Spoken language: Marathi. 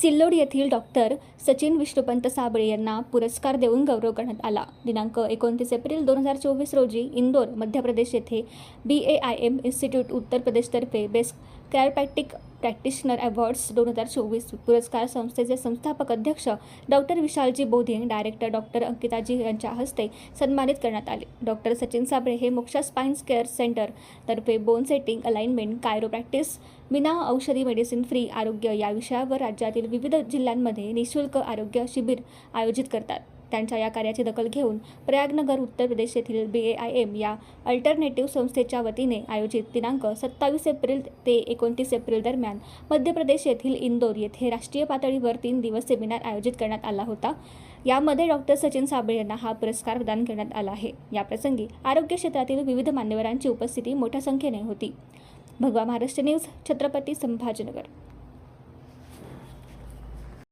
सिल्लोड येथील डॉक्टर सचिन विष्णुपंत साबळे यांना पुरस्कार देऊन गौरव करण्यात आला. दिनांक एकोणतीस एप्रिल दोन हजार चोवीस रोजी इंदोर मध्य प्रदेश येथे B A I M institute उत्तर प्रदेशतर्फे बेस्ट कॅरपॅक्टिक प्रॅक्टिशनर अवॉर्ड्स दोन हजार चोवीस पुरस्कार संस्थेचे संस्थापक अध्यक्ष डॉक्टर विशालजी बोधे डायरेक्टर डॉक्टर अंकिताजी यांच्या हस्ते सन्मानित करण्यात आले. डॉक्टर सचिन साबळे हे मोक्षा स्पाइन केअर सेंटर तर्फे bone setting alignment chiro practice विना औषधी मेडिसिन फ्री आरोग्य या विषयावर राज्यातील विविध जिल्ह्यांमध्ये निशुल्क आरोग्य शिबिर आयोजित करतात. त्यांच्या या कार्याची दखल घेऊन प्रयागनगर उत्तर प्रदेश येथील बी ए आय एम या अल्टरनेटिव्ह संस्थेच्या वतीने आयोजित दिनांक सत्तावीस एप्रिल ते एकोणतीस एप्रिल दरम्यान मध्य प्रदेश येथील इंदोर येथे राष्ट्रीय पातळीवर तीन दिवस सेमिनार आयोजित करण्यात आला होता. यामध्ये डॉक्टर सचिन साबळे यांना हा पुरस्कार प्रदान करण्यात आला आहे. याप्रसंगी आरोग्य क्षेत्रातील विविध मान्यवरांची उपस्थिती मोठ्या संख्येने होती. भगवा महाराष्ट्र न्यूज छत्रपती संभाजीनगर.